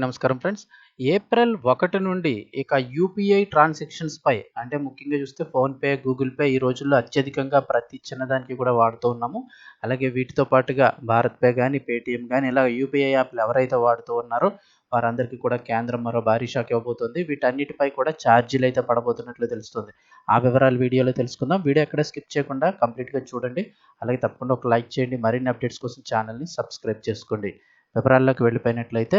నమస్కారం friends. April ఒకటి నుండి ఇక యూపీఐ ట్రాన్సాక్షన్స్ పై అంటే ముఖ్యంగా చూస్తే ఫోన్పే గూగుల్ పే ఈ రోజుల్లో అత్యధికంగా ప్రతి చిన్నదానికి కూడా వాడుతూ ఉన్నాము. అలాగే వీటితో పాటుగా భారత్ పే కానీ పేటిఎం కానీ ఇలా యూపీఐ యాప్లు ఎవరైతే వాడుతూ ఉన్నారో వారందరికీ కూడా కేంద్రం మరో భారీ షాక్ ఇవ్వబోతుంది. వీటన్నిటిపై కూడా ఛార్జీలు అయితే పడబోతున్నట్లు తెలుస్తుంది. ఆ వివరాలు వీడియోలో తెలుసుకుందాం. వీడియో ఎక్కడ స్కిప్ చేయకుండా కంప్లీట్గా చూడండి. అలాగే తప్పకుండా ఒక లైక్ చేయండి. మరిన్ని అప్డేట్స్ కోసం ఛానల్ని సబ్స్క్రైబ్ చేసుకోండి. వివరాల్లోకి వెళ్ళిపోయినట్లయితే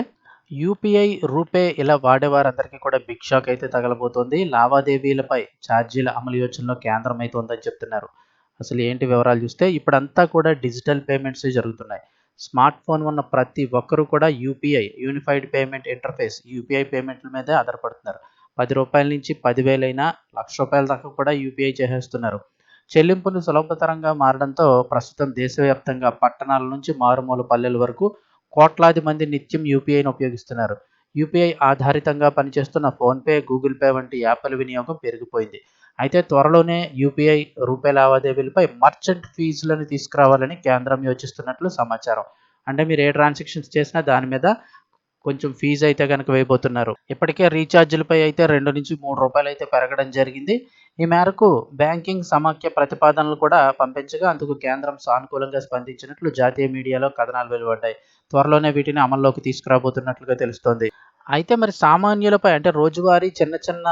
యూపీఐ రూపే ఇలా వాడేవారందరికీ కూడా బిగ్ షాక్ అయితే తగలబోతోంది. లావాదేవీలపై ఛార్జీల అమలు యోచనలో కేంద్రం అయితే ఉందని చెప్తున్నారు. అసలు ఏంటి వివరాలు చూస్తే ఇప్పుడంతా కూడా డిజిటల్ పేమెంట్స్ జరుగుతున్నాయి. స్మార్ట్ ఫోన్ ఉన్న ప్రతి ఒక్కరూ కూడా UPI unified payment interface UPI పేమెంట్ల మీదే ఆధారపడుతున్నారు. పది రూపాయల నుంచి పదివేలైనా లక్ష రూపాయల దాకా కూడా యూపీఐ చేసేస్తున్నారు. చెల్లింపులు సులభతరంగా మారడంతో ప్రస్తుతం దేశవ్యాప్తంగా పట్టణాల నుంచి మారుమూల పల్లెల వరకు కోట్లాది మంది నిత్యం యూపీఐని ఉపయోగిస్తున్నారు. యూపీఐ ఆధారితంగా పనిచేస్తున్న ఫోన్పే గూగుల్ పే వంటి యాప్ల వినియోగం పెరిగిపోయింది. అయితే త్వరలోనే యూపీఐ రూపే లావాదేవీలపై మర్చెంట్ ఫీజులను తీసుకురావాలని కేంద్రం యోచిస్తున్నట్లు సమాచారం. అంటే మీరు ఏ ట్రాన్సాక్షన్స్ చేసినా దాని మీద కొంచెం ఫీజు అయితే కనుక వేయబోతున్నారు. ఇప్పటికే రీఛార్జీలపై అయితే రెండు నుంచి మూడు రూపాయలు అయితే పెరగడం జరిగింది. ఈ మేరకు బ్యాంకింగ్ సమాఖ్య ప్రతిపాదనలు కూడా పంపించగా అందుకు కేంద్రం సానుకూలంగా స్పందించినట్లు జాతీయ మీడియాలో కథనాలు వెలువడ్డాయి. త్వరలోనే వీటిని అమల్లోకి తీసుకురాబోతున్నట్లుగా తెలుస్తోంది. అయితే మరి సామాన్యులపై అంటే రోజువారీ చిన్న చిన్న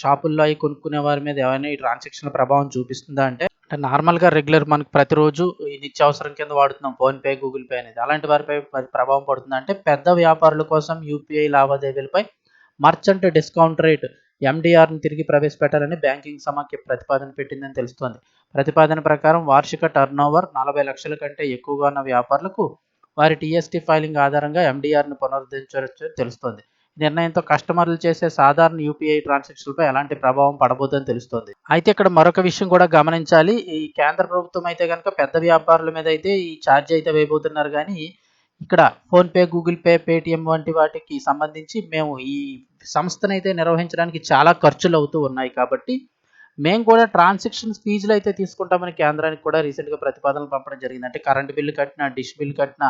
షాపుల్లో అవి కొనుక్కునే వారి మీద ఏమైనా ఈ ట్రాన్సాక్షన్ ప్రభావం చూపిస్తుందా అంటే అంటే నార్మల్గా రెగ్యులర్ మనకు ప్రతిరోజు ఈ నిత్యావసరం కింద వాడుతున్నాం ఫోన్పే గూగుల్ పే అనేది. అలాంటి వారిపై ప్రభావం పడుతుంది అంటే పెద్ద వ్యాపారుల కోసం యూపీఐ లావాదేవీలపై మర్చెంట్ డిస్కౌంట్ రేట్ ఎండీఆర్ని తిరిగి ప్రవేశపెట్టాలని బ్యాంకింగ్ సమాఖ్య ప్రతిపాదన పెట్టిందని తెలుస్తోంది. ప్రతిపాదన ప్రకారం వార్షిక టర్నోవర్ నలభై లక్షల కంటే ఎక్కువగా ఉన్న వ్యాపారులకు వారి టీఎస్టీ ఫైలింగ్ ఆధారంగా ఎండిఆర్ను పునరుద్ధరించవచ్చు తెలుస్తోంది. నిర్ణయంతో కస్టమర్లు చేసే సాధారణ యూపీఐ ట్రాన్సాక్షన్లపై ఎలాంటి ప్రభావం పడబోదని తెలుస్తోంది. అయితే ఇక్కడ మరొక విషయం కూడా గమనించాలి. ఈ కేంద్ర ప్రభుత్వం అయితే కనుక పెద్ద వ్యాపారుల మీద అయితే ఈ ఛార్జ్ అయితే వేయబోతున్నారు. కానీ ఇక్కడ ఫోన్పే గూగుల్ పే పేటిఎం వంటి వాటికి సంబంధించి మేము ఈ సంస్థనైతే నిర్వహించడానికి చాలా ఖర్చులు అవుతూ ఉన్నాయి కాబట్టి మేము కూడా ట్రాన్సాక్షన్స్ ఫీజులు అయితే తీసుకుంటామని కేంద్రానికి కూడా రీసెంట్గా ప్రతిపాదనలు పంపడం జరిగింది. అంటే కరెంట్ బిల్లు కట్టిన డిష్ బిల్ కట్టిన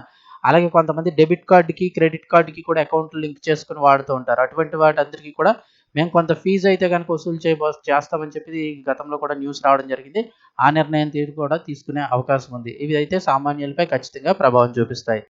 అలాగే కొంతమంది డెబిట్ కార్డుకి క్రెడిట్ కార్డుకి కూడా అకౌంట్లు లింక్ చేసుకుని వాడుతూ ఉంటారు. అటువంటి వాటి అందరికీ కూడా మేము కొంత ఫీజు అయితే కనుక వసూలు చేయబో చేస్తామని చెప్పి గతంలో కూడా న్యూస్ రావడం జరిగింది. ఆ నిర్ణయం తీరు కూడా తీసుకునే అవకాశం ఉంది. ఇవి అయితే సామాన్యులపై ఖచ్చితంగా ప్రభావం చూపిస్తాయి.